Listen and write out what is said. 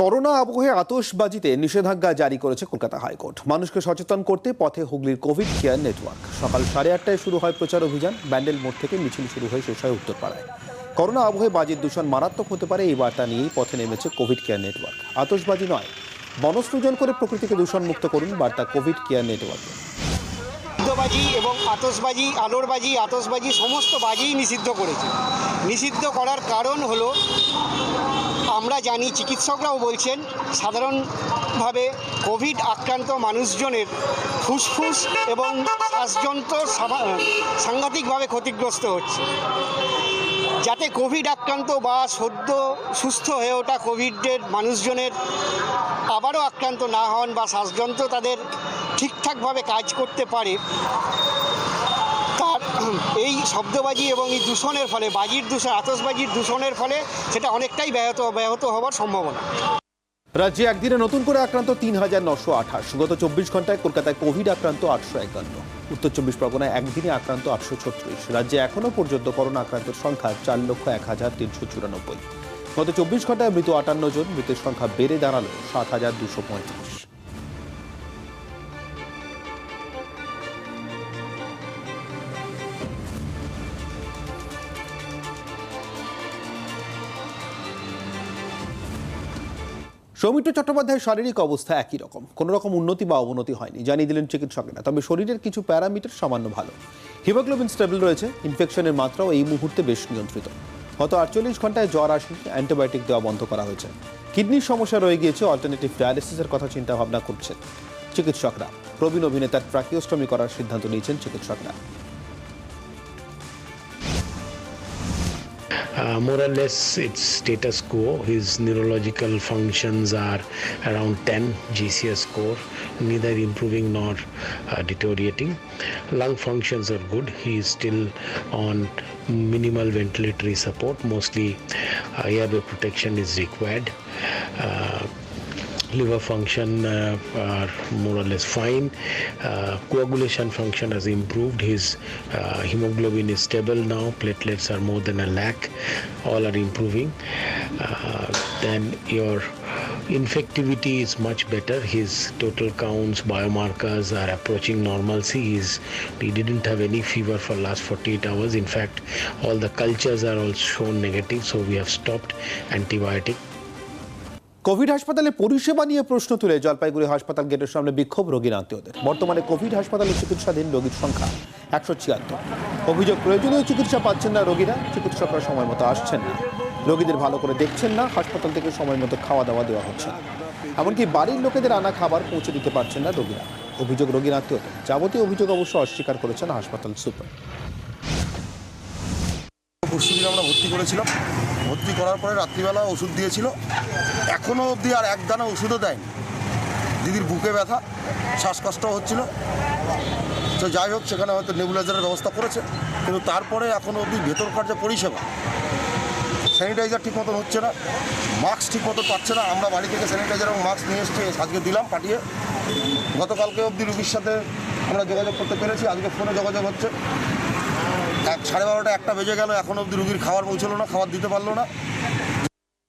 Corona আবহে আতশবাজিতে নিষেধাজ্ঞা জারি করেছে কলকাতা হাইকোর্ট। মানুষকে সচেতন করতে পথে হুগলির কোভিড কেয়ার নেটওয়ার্ক। সকাল সাড়ে আটটায় শুরু হয় প্রচার অভিযান। ব্যান্ডেল মোড় থেকে মিছিল শুরু হয়ে শেষ হয় উত্তরপাড়ায়। করোনা আবহে বাজির দূষণ মারাত্মক হতে পারে, এই বার্তা নিয়েই পথে নেমেছে কোভিড কেয়ার নেটওয়ার্ক। আতশবাজি নয়, বনসৃজন করে প্রকৃতিকে দূষণ মুক্ত করুন বার্তা কোভিড কেয়ার নেটওয়ার্কে। শব্দবাজি এবং আতসবাজি আলোরবাজি আতসবাজি সমস্ত বাজিই নিষিদ্ধ করেছে। নিষিদ্ধ করার কারণ হলো আমরা জানি চিকিৎসকরাও বলছেন, সাধারণভাবে কোভিড আক্রান্ত মানুষজনের ফুসফুস এবং শ্বাসযন্ত্র সাংঘাতিকভাবে ক্ষতিগ্রস্ত হচ্ছে। যাতে কোভিড আক্রান্ত বা সদ্য সুস্থ হয়ে ওঠা কোভিডের মানুষজনের আবারও আক্রান্ত না হন বা শ্বাসযন্ত্র তাদের ঠিকঠাকভাবে কাজ করতে পারে এই শব্দবাজি এবং এই দূষণের ফলে, বাজির দূষণ আতসবাজির দূষণের ফলে সেটা অনেকটাই ব্যাহত ব্যাহত হওয়ার সম্ভাবনা। রাজ্যে একদিনে নতুন করে আক্রান্ত তিন হাজার নশো আঠাশ। গত চব্বিশ ঘন্টায় কলকাতায় কোভিড আক্রান্ত আটশো একান্ন। উত্তর চব্বিশ পরগনায় একদিনে আক্রান্ত আটশো ছত্রিশ। রাজ্যে এখনও পর্যন্ত করোনা আক্রান্তের সংখ্যা চার লক্ষ এক হাজার তিনশো চুরানব্বই। গত চব্বিশ ঘন্টায় মৃত আটান্ন জন, মৃতের সংখ্যা বেড়ে দাঁড়াল সাত হাজার দুশো পঁয়ত্রিশ। সৌমিত্র চট্টোপাধ্যায়ের শারীরিক অবস্থা একই রকম। কোনো রকম উন্নতি বা অবনতি হয়নি, জানিয়ে দিলেন চিকিৎসকেরা। তবে শরীরের কিছু প্যারামিটার সামান্য ভালো। হিমোগ্লোবিন স্টেবল রয়েছে, ইনফেকশনের মাত্রাও এই মুহূর্তে বেশ নিয়ন্ত্রিত। গত আটচল্লিশ ঘন্টায় জ্বর আসেনি, অ্যান্টিবায়োটিক দেওয়া বন্ধ করা হয়েছে। কিডনির সমস্যা রয়ে গিয়েছে, অল্টারনেটিভ ডায়ালিসিসের কথা চিন্তা ভাবনা করছেন চিকিৎসকরা। প্রবীণ অভিনেতার ট্রাকিওস্টমি করার সিদ্ধান্ত নিয়েছেন চিকিৎসকরা। Uh, more or less, it's status quo. His neurological functions are around 10 GCS score, neither improving nor uh, deteriorating. Lung functions are good. He is still on minimal ventilatory support. Mostly, uh, airway protection is required. Liver function uh, are more or less fine. Uh, coagulation function has improved. His uh, hemoglobin is stable now. Platelets are more than a lakh. All are improving. Uh, then your infectivity is much better. His total counts, biomarkers are approaching normalcy. He's, he didn't have any fever for last 48 hours. In fact, all the cultures are all shown negative. So we have stopped antibiotic covid হাসপাতালে পরিষেবা নিয়ে প্রশ্ন তুলে জলপাইগুড়ি হাসপাতাল গেটের সামনে বিক্ষোভ রোগীর আত্মীয়দের বর্তমানে কোভিড হাসপাতালে চিকিৎসাধীন রোগীর সংখ্যা একশো ছিয়াত্তর। অভিযোগ, প্রয়োজনীয় চিকিৎসা পাচ্ছেন না রোগীরা, চিকিৎসকরা সময় মতো আসছেন না। রোগীদের ভালো করে দেখছেন না, হাসপাতাল থেকে সময় মতো খাওয়া দাওয়া দেওয়া হচ্ছে না। এমনকি বাড়ির লোকেদের আনা খাবার পৌঁছে দিতে পারছেন না রোগীরা। অভিযোগ রোগীর আত্মীয়দের যাবতীয় অভিযোগ অবশ্য অস্বীকার করেছেন হাসপাতাল সুপার। পরশু দিন আমরা ভর্তি করেছিলাম। ভর্তি করার পরে রাত্রিবেলা ওষুধ দিয়েছিল। এখনও অবধি আর এক দানা ওষুধও দেয়নি। দিদির বুকে ব্যথা শ্বাসকষ্ট হচ্ছিল। তো যাই হোক, সেখানে হয়তো নেবুলাইজারের ব্যবস্থা করেছে। কিন্তু তারপরে এখনও অবধি ভেতরকার যে পরিষেবা, স্যানিটাইজার ঠিক মতন হচ্ছে না, মাস্ক ঠিক মতো পাচ্ছে না। আমরা বাড়ি থেকে স্যানিটাইজার এবং মাস্ক নিয়ে এসেছি, আজকে দিলাম পাঠিয়ে। গতকালকে অবধি রুগীর সাথে আমরা যোগাযোগ করতে পেরেছি, আজকে ফোনে যোগাযোগ হচ্ছে। সাড়ে বারোটা একটা বেজে গেল, এখন অব্দি রুগীর খাবার পৌঁছলো না, খাবার দিতে পারল না।